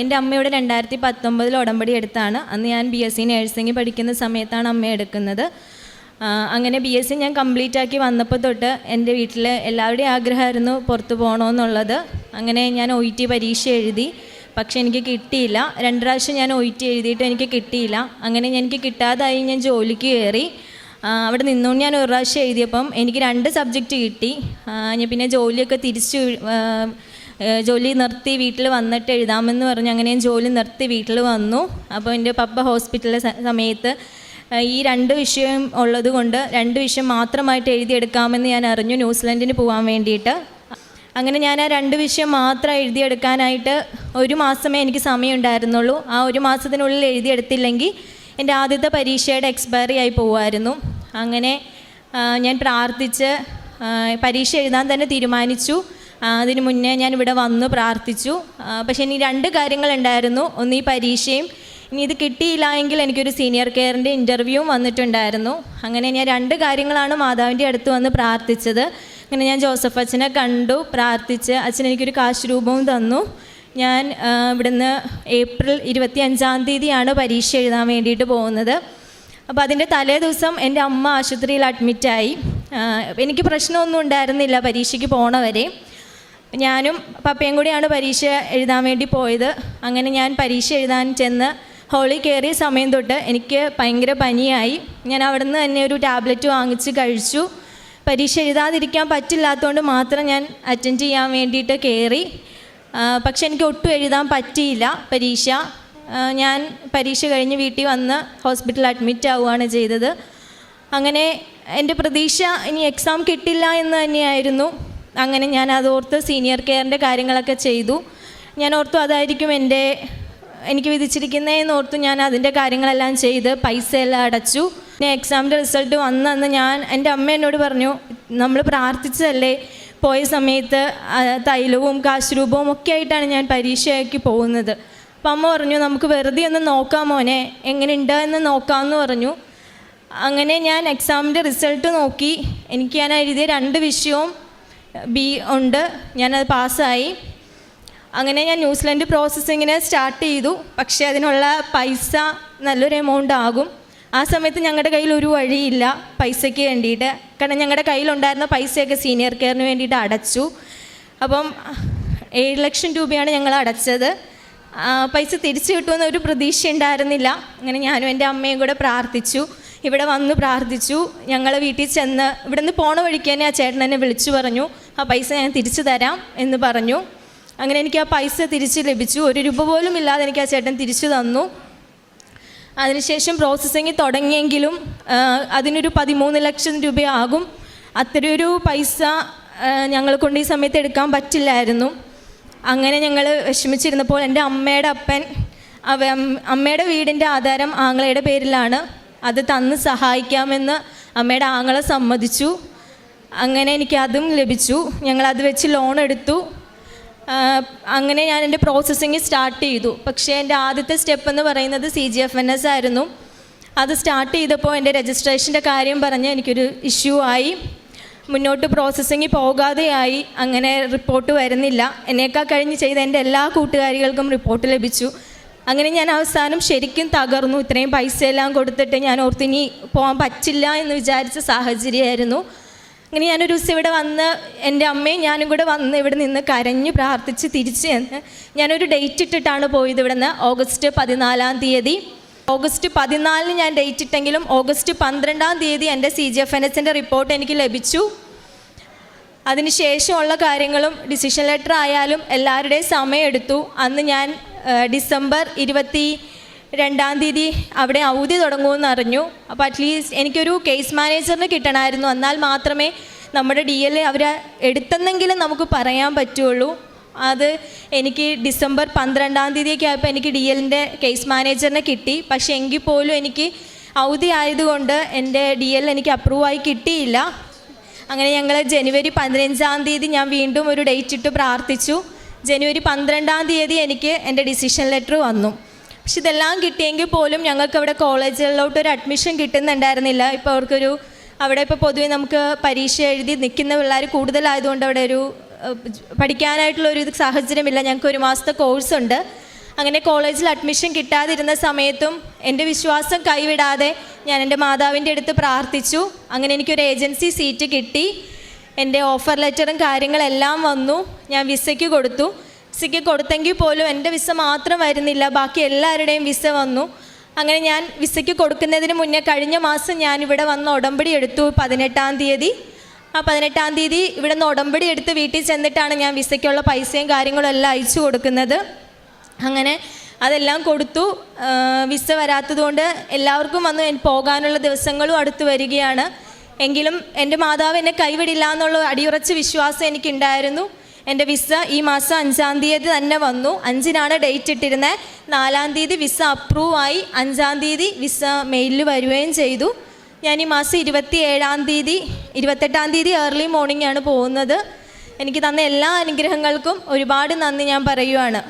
എന്റെ അമ്മയോട് രണ്ടായിരത്തി പത്തൊമ്പതിൽ ഉടമ്പടി എടുത്താണ്. അന്ന് ഞാൻ ബി എസ് സി നഴ്സിംഗ് പഠിക്കുന്ന സമയത്താണ് അമ്മ എടുക്കുന്നത്. അങ്ങനെ ബി എസ് സി ഞാൻ കംപ്ലീറ്റ് ആക്കി വന്നപ്പോൾ തൊട്ട് എന്റെ വീട്ടിൽ എല്ലാവരുടെയും ആഗ്രഹമായിരുന്നു പുറത്ത് പോകണമെന്നുള്ളത്. അങ്ങനെ ഞാൻ ഒ ടി പരീക്ഷ എഴുതി. പക്ഷെ എനിക്ക് കിട്ടിയില്ല. രണ്ട് പ്രാവശ്യം ഞാൻ ഒ ടി എഴുതിയിട്ട് എനിക്ക് കിട്ടിയില്ല. അങ്ങനെ എനിക്ക് കിട്ടാതായി ഞാൻ ജോലിക്ക് കയറി. അവിടെ നിന്നുകൊണ്ട് ഞാൻ ഒരു പ്രാവശ്യം എഴുതിയപ്പം എനിക്ക് രണ്ട് സബ്ജക്റ്റ് കിട്ടി. ഞാൻ പിന്നെ ജോലിയൊക്കെ തിരിച്ചു ജോലി നിർത്തി വീട്ടിൽ വന്നിട്ട് എഴുതാമെന്ന് പറഞ്ഞ്. അങ്ങനെയും ജോലി നിർത്തി വീട്ടിൽ വന്നു. അപ്പോൾ എന്റെ പപ്പ ഹോസ്പിറ്റലിലെ സമയത്ത് ഈ രണ്ട് വിഷയം ഉള്ളത് കൊണ്ട് രണ്ട് വിഷയം മാത്രമായിട്ട് എഴുതിയെടുക്കാമെന്ന് ഞാൻ അറിഞ്ഞു ന്യൂസിലൻഡിന് പോകാൻ വേണ്ടിയിട്ട്. അങ്ങനെ ഞാൻ ആ രണ്ട് വിഷയം മാത്രം എഴുതിയെടുക്കാനായിട്ട് ഒരു മാസമേ എനിക്ക് സമയം ഉണ്ടായിരുന്നുള്ളൂ ആ ഒരു മാസത്തിനുള്ളിൽ എഴുതിയെടുത്തില്ലെങ്കിൽ എന്റെ ആദ്യത്തെ പരീക്ഷയുടെ എക്സ്പയറി ആയി പോകുമായിരുന്നു അങ്ങനെ ഞാൻ പ്രാർത്ഥിച്ച് പരീക്ഷ എഴുതാൻ തന്നെ തീരുമാനിച്ചു. അതിന് മുന്നേ ഞാൻ ഇവിടെ വന്നു പ്രാർത്ഥിച്ചു. പക്ഷേ ഇനി രണ്ട് കാര്യങ്ങളുണ്ടായിരുന്നു. ഒന്ന് ഈ പരീക്ഷയും ഇനി ഇത് കിട്ടിയില്ല എങ്കിൽ എനിക്കൊരു സീനിയർ കെയറിന്റെ ഇന്റർവ്യൂവും വന്നിട്ടുണ്ടായിരുന്നു. അങ്ങനെ ഞാൻ രണ്ട് കാര്യങ്ങളാണ് മാതാവിന്റെ അടുത്ത് വന്ന് പ്രാർത്ഥിച്ചത്. അങ്ങനെ ഞാൻ ജോസഫ് അച്ഛനെ കണ്ടു പ്രാർത്ഥിച്ച് അച്ഛൻ എനിക്കൊരു കാശ് രൂപവും തന്നു. ഞാൻ ഇവിടുന്ന് ഏപ്രിൽ ഇരുപത്തി അഞ്ചാം തീയതിയാണ് പരീക്ഷ എഴുതാൻ വേണ്ടിയിട്ട് പോകുന്നത്. അപ്പോൾ അതിന്റെ തലേ ദിവസം എന്റെ അമ്മ ആശുപത്രിയിൽ അഡ്മിറ്റായി എനിക്ക് പ്രശ്നമൊന്നും ഉണ്ടായിരുന്നില്ല പരീക്ഷയ്ക്ക് പോണവരെ. ഞാനും പപ്പയും കൂടിയാണ് പരീക്ഷ എഴുതാൻ വേണ്ടി പോയത്. അങ്ങനെ ഞാൻ പരീക്ഷ എഴുതാൻ ചെന്ന് ഹോളിൽ കയറിയ സമയം തൊട്ട് എനിക്ക് ഭയങ്കര പനിയായി. ഞാൻ അവിടെ നിന്ന് തന്നെ ഒരു ടാബ്ലറ്റ് വാങ്ങിച്ച് കഴിച്ചു. പരീക്ഷ എഴുതാതിരിക്കാൻ പറ്റില്ലാത്തതുകൊണ്ട് മാത്രം ഞാൻ അറ്റൻഡ് ചെയ്യാൻ വേണ്ടിയിട്ട് കയറി. പക്ഷെ എനിക്ക് ഒട്ടും എഴുതാൻ പറ്റിയില്ല പരീക്ഷ. ഞാൻ പരീക്ഷ കഴിഞ്ഞ് വീട്ടിൽ വന്ന് ഹോസ്പിറ്റലിൽ അഡ്മിറ്റ് ആവുകയാണ് ചെയ്തത്. അങ്ങനെ എന്റെ പ്രതീക്ഷ ഇനി എക്സാം കിട്ടില്ല എന്ന് തന്നെയായിരുന്നു. അങ്ങനെ ഞാൻ അതോർത്ത് സീനിയർ കെയറിന്റെ കാര്യങ്ങളൊക്കെ ചെയ്തു. ഞാൻ ഓർത്തു അതായിരിക്കും എന്റെ എനിക്ക് വിധിച്ചിരിക്കുന്നതെന്ന് ഓർത്തു ഞാൻ അതിന്റെ കാര്യങ്ങളെല്ലാം ചെയ്ത് പൈസ എല്ലാം അടച്ചു. പിന്നെ എക്സാമിന്റെ റിസൾട്ട് വന്നന്ന് ഞാൻ എന്റെ അമ്മ എന്നോട് പറഞ്ഞു നമ്മൾ പ്രാർത്ഥിച്ചതല്ലേ? പോയ സമയത്ത് തൈലവും കാശുരൂപവും ഒക്കെ ആയിട്ടാണ് ഞാൻ പരീക്ഷയാക്കി പോകുന്നത്. അപ്പം അമ്മ പറഞ്ഞു നമുക്ക് വെറുതെ ഒന്ന് നോക്കാം മോനെ എങ്ങനെയുണ്ട് എന്ന് നോക്കാമെന്ന് പറഞ്ഞു. അങ്ങനെ ഞാൻ എക്സാമിന്റെ റിസൾട്ട് നോക്കി. എനിക്ക് ഞാൻ എഴുതിയ രണ്ട് വിഷയവും ബി ഉണ്ട്. ഞാനത് പാസ്സായി. അങ്ങനെ ഞാൻ ന്യൂസിലൻഡ് പ്രോസസ്സിങ്ങിന് സ്റ്റാർട്ട് ചെയ്തു. പക്ഷേ അതിനുള്ള പൈസ നല്ലൊരു എമൗണ്ട് ആകും. ആ സമയത്ത് ഞങ്ങളുടെ കയ്യിൽ ഒരു വഴിയില്ല പൈസയ്ക്ക് വേണ്ടിയിട്ട് കാരണം ഞങ്ങളുടെ കയ്യിലുണ്ടായിരുന്ന പൈസയൊക്കെ സീനിയർ കെയറിന് വേണ്ടിയിട്ട് അടച്ചു. അപ്പം ഏഴ് ലക്ഷം രൂപയാണ് ഞങ്ങൾ അടച്ചത്. പൈസ തിരിച്ചു കിട്ടുമെന്ന് ഒരു പ്രതീക്ഷ ഉണ്ടായിരുന്നില്ല അങ്ങനെ ഞാനും എന്റെ അമ്മയും കൂടെ പ്രാർത്ഥിച്ചു. ഇവിടെ വന്ന് പ്രാർത്ഥിച്ചു. ഞങ്ങൾ വീട്ടിൽ ചെന്ന് ഇവിടെ നിന്ന് പോണ വഴിക്ക് തന്നെ ആ ചേട്ടൻ എന്നെ വിളിച്ചു പറഞ്ഞു. ആ പൈസ ഞാൻ തിരിച്ചു തരാം എന്ന് പറഞ്ഞു. അങ്ങനെ എനിക്ക് ആ പൈസ തിരിച്ച് ലഭിച്ചു. ഒരു രൂപ പോലും ഇല്ലാതെ എനിക്ക് ആ ചേട്ടൻ തിരിച്ചു തന്നു. അതിനുശേഷം പ്രോസസ്സിങ് തുടങ്ങിയെങ്കിലും അതിനൊരു പതിമൂന്ന് ലക്ഷം രൂപയാകും. അത്രയൊരു പൈസ ഞങ്ങൾ കൊണ്ട് ഈ സമയത്ത് എടുക്കാൻ പറ്റില്ലായിരുന്നു. അങ്ങനെ ഞങ്ങൾ വിഷമിച്ചിരുന്നപ്പോൾ എന്റെ അമ്മയുടെ അപ്പൻ അവ അമ്മയുടെ വീടിന്റെ ആധാരം ആങ്ങളയുടെ പേരിലാണ്. അത് തന്ന് സഹായിക്കാമെന്ന് അമ്മയുടെ ആങ്ങളെ സമ്മതിച്ചു. അങ്ങനെ എനിക്ക് അതും ലഭിച്ചു. ഞങ്ങൾ അത് വെച്ച് ലോൺ എടുത്തു. അങ്ങനെ ഞാൻ എന്റെ പ്രോസസ്സിങ് സ്റ്റാർട്ട് ചെയ്തു. പക്ഷേ എന്റെ ആദ്യത്തെ സ്റ്റെപ്പ് എന്ന് പറയുന്നത് C G F N S ആയിരുന്നു. അത് സ്റ്റാർട്ട് ചെയ്തപ്പോൾ എന്റെ രജിസ്ട്രേഷന്റെ കാര്യം പറഞ്ഞ് എനിക്കൊരു ഇഷ്യൂ ആയി. മുന്നോട്ട് പ്രോസസ്സിങ് പോകാതെയായി അങ്ങനെ റിപ്പോർട്ട് വരുന്നില്ല. എന്നേക്കാൾ കഴിഞ്ഞ് ചെയ്ത എന്റെ എല്ലാ കൂട്ടുകാരികൾക്കും റിപ്പോർട്ട് ലഭിച്ചു. അങ്ങനെ ഞാൻ അവസാനം ശരിക്കും തകർന്നു. ഇത്രയും പൈസ എല്ലാം കൊടുത്തിട്ട് ഞാൻ ഓർത്തിനി പോകാൻ പറ്റില്ല എന്ന് വിചാരിച്ച സാഹചര്യമായിരുന്നു. അങ്ങനെ ഞാനൊരു ദിവസം ഇവിടെ വന്ന് എന്റെ അമ്മയും ഞാനും കൂടെ വന്ന് ഇവിടെ നിന്ന് കരഞ്ഞു പ്രാർത്ഥിച്ച് തിരിച്ച് ചെന്ന് ഞാനൊരു ഡേറ്റ് ഇട്ടിട്ടാണ് പോയത് ഇവിടെ നിന്ന്. ഓഗസ്റ്റ് പതിനാലാം തീയതി. ഓഗസ്റ്റ് പതിനാലിന് ഞാൻ ഡേറ്റ് ഇട്ടെങ്കിലും ഓഗസ്റ്റ് പന്ത്രണ്ടാം തീയതി എന്റെ സി ജി എഫ് എൻ എസിന്റെ റിപ്പോർട്ട് എനിക്ക് ലഭിച്ചു. അതിനുശേഷമുള്ള കാര്യങ്ങളും ഡിസിഷൻ ലെറ്റർ ആയാലും എല്ലാവരുടെയും സമയമെടുത്തു അന്ന് ഞാൻ ഡിസംബർ ഇരുപത്തി രണ്ടാം തീയതി അവിടെ അവധി തുടങ്ങുമെന്ന് അറിഞ്ഞു. അപ്പോൾ അറ്റ്ലീസ്റ്റ് എനിക്കൊരു കേസ് മാനേജറിന് കിട്ടണമായിരുന്നു. എന്നാൽ മാത്രമേ നമ്മുടെ ഡി എൽ അവർ എടുത്തെന്നെങ്കിലും നമുക്ക് പറയാൻ പറ്റുള്ളൂ. അത് എനിക്ക് ഡിസംബർ പന്ത്രണ്ടാം തീയതിയൊക്കെ ആയപ്പോൾ എനിക്ക് ഡി എല്ലിന്റെ കേസ് മാനേജറിനെ കിട്ടി. പക്ഷേ എങ്കിൽ പോലും എനിക്ക് അവധി ആയതുകൊണ്ട് എന്റെ ഡി എൽ എനിക്ക് അപ്രൂവായി കിട്ടിയില്ല. അങ്ങനെ ഞങ്ങൾ ജനുവരി പതിനഞ്ചാം തീയതി ഞാൻ വീണ്ടും ഒരു ഡേറ്റ് ഇട്ട് പ്രാർത്ഥിച്ചു. ജനുവരി പന്ത്രണ്ടാം തീയതി എനിക്ക് എന്റെ ഡിസിഷൻ ലെറ്റർ വന്നു. പക്ഷെ ഇതെല്ലാം കിട്ടിയെങ്കിൽ പോലും ഞങ്ങൾക്ക് അവിടെ കോളേജുകളിലോട്ട് ഒരു അഡ്മിഷൻ കിട്ടുന്നുണ്ടായിരുന്നില്ല. ഇപ്പോൾ അവർക്കൊരു അവിടെ ഇപ്പോൾ പൊതുവേ നമുക്ക് പരീക്ഷ എഴുതി നിൽക്കുന്ന പിള്ളേർ കൂടുതലായതുകൊണ്ട് അവിടെ ഒരു പഠിക്കാനായിട്ടുള്ള ഒരു സാഹചര്യമില്ല. ഞങ്ങൾക്ക് ഒരു മാസത്തെ കോഴ്സ് ഉണ്ട്. അങ്ങനെ കോളേജിൽ അഡ്മിഷൻ കിട്ടാതിരുന്ന സമയത്തും എന്റെ വിശ്വാസം കൈവിടാതെ ഞാൻ എന്റെ മാതാവിന്റെ അടുത്ത് പ്രാർത്ഥിച്ചു. അങ്ങനെ എനിക്കൊരു ഏജൻസി സീറ്റ് കിട്ടി. എന്റെ ഓഫർ ലെറ്ററും കാര്യങ്ങളെല്ലാം വന്നു. ഞാൻ വിസയ്ക്ക് കൊടുത്തു. വിസയ്ക്ക് കൊടുത്തെങ്കിൽ പോലും എന്റെ വിസ മാത്രം വരുന്നില്ല. ബാക്കി എല്ലാവരുടെയും വിസ വന്നു. അങ്ങനെ ഞാൻ വിസയ്ക്ക് കൊടുക്കുന്നതിന് മുന്നേ കഴിഞ്ഞ മാസം ഞാൻ ഇവിടെ വന്ന് ഉടമ്പടി എടുത്തു പതിനെട്ടാം തീയതി. ആ പതിനെട്ടാം തീയതി ഇവിടെ നിന്ന് ഉടമ്പടി എടുത്ത് വീട്ടിൽ ചെന്നിട്ടാണ് ഞാൻ വിസയ്ക്കുള്ള പൈസയും കാര്യങ്ങളും എല്ലാം അയച്ചു കൊടുക്കുന്നത്. അങ്ങനെ അതെല്ലാം കൊടുത്തു. വിസ വരാത്തതുകൊണ്ട് എല്ലാവർക്കും വന്ന് പോകാനുള്ള ദിവസങ്ങളും അടുത്ത് വരികയാണ്. എങ്കിലും എന്റെ മാതാവ് എന്നെ കൈവിടില്ല എന്നുള്ള അടിയുറച്ച വിശ്വാസം എനിക്കുണ്ടായിരുന്നു. എന്റെ വിസ ഈ മാസം അഞ്ചാം തീയതി തന്നെ വന്നു. അഞ്ചിനാണ് ഡേറ്റ് ഇട്ടിരുന്നത് നാലാം തീയതി വിസ അപ്രൂവ് ആയി. അഞ്ചാം തീയതി വിസ മെയിലിൽ വരികയും ചെയ്തു. ഞാൻ ഈ മാസം ഇരുപത്തി ഏഴാം തീയതി ഇരുപത്തെട്ടാം തീയതി ഏർലി മോർണിംഗ് ആണ് പോകുന്നത്. എനിക്ക് തന്ന എല്ലാ അനുഗ്രഹങ്ങൾക്കും ഒരുപാട് നന്ദി ഞാൻ പറയുവാണ്.